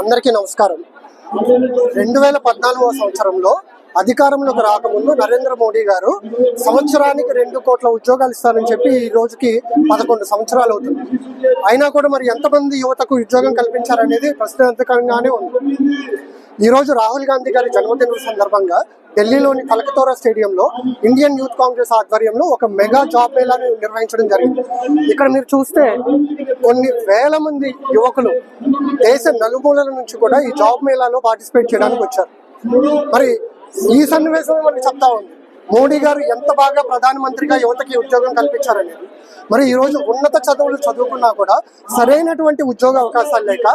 అందరికీ నమస్కారం. రెండు వేల పద్నాలుగవ సంవత్సరంలో అధికారంలోకి రాకముందు నరేంద్ర మోడీ గారు సంవత్సరానికి రెండు కోట్ల ఉద్యోగాలు ఇస్తారని చెప్పి ఈ రోజుకి పదకొండు సంవత్సరాలు అవుతుంది. అయినా కూడా మరి ఎంతమంది యువతకు ఉద్యోగం కల్పించారనేది ప్రశ్నార్థకంగానే ఉంది. ఈరోజు రాహుల్ గాంధీ గారి జన్మదినం సందర్భంగా ఢిల్లీలోని కలకతోరా స్టేడియంలో ఇండియన్ యూత్ కాంగ్రెస్ ఆధ్వర్యంలో ఒక మెగా జాబ్ మేళాను నిర్వహించడం జరిగింది. ఇక్కడ మీరు చూస్తే కొన్ని వేల మంది యువకులు దేశ నలుమూలల నుంచి కూడా ఈ జాబ్ మేళాలో పార్టిసిపేట్ చేయడానికి వచ్చారు. మరి ఈ సన్నివేశం మనకి చెప్తా ఉంది. మోడీ గారు ఎంత బాగా ప్రధానమంత్రిగా యువతకి ఉద్యోగం కల్పించారనేది మరి ఈ రోజు ఉన్నత చదువులు చదువుకున్నా కూడా సరైనటువంటి ఉద్యోగ అవకాశాలు లేక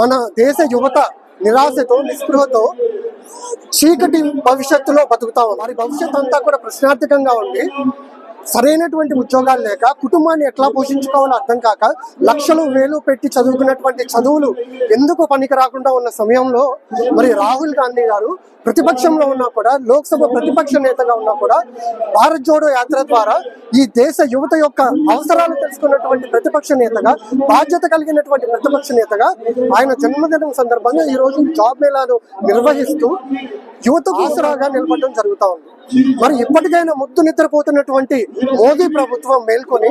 మన దేశ యువత నిరాశతో నిస్పృహతో చీకటి భవిష్యత్తులో బతుకుతా ఉంది. వారి భవిష్యత్తు అంతా కూడా ప్రశ్నార్థకంగా ఉంది. సరైనటువంటి ఉద్యోగాలు లేక కుటుంబాన్ని ఎట్లా పోషించుకోవాలో అర్థం కాక లక్షలు వేలు పెట్టి చదువుకున్నటువంటి చదువులు ఎందుకు పనికి రాకుండా ఉన్న సమయంలో మరి రాహుల్ గాంధీ గారు ప్రతిపక్షంలో ఉన్నా కూడా లోక్సభ ప్రతిపక్ష నేతగా ఉన్నా కూడా భారత్ జోడో యాత్ర ద్వారా ఈ దేశ యువత యొక్క అవసరాలు తెలుసుకున్నటువంటి ప్రతిపక్ష నేతగా బాధ్యత కలిగినటువంటి ప్రతిపక్ష నేతగా ఆయన జన్మదినం సందర్భంగా ఈ రోజు జాబ్ మేళాను నిర్వహిస్తూ యువతకు ఆసరాగా నిలబడడం జరుగుతా ఉంది. మరి ఇప్పటికైనా ముద్దు నిద్రపోతున్నటువంటి మోదీ ప్రభుత్వం మేల్కొని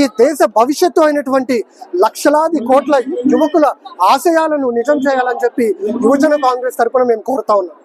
ఈ దేశ భవిష్యత్తు అయినటువంటి లక్షలాది కోట్ల యువకుల ఆశయాలను నిజం చేయాలని చెప్పి యువజన కాంగ్రెస్ తరఫున మేము కోరుతా ఉన్నాం.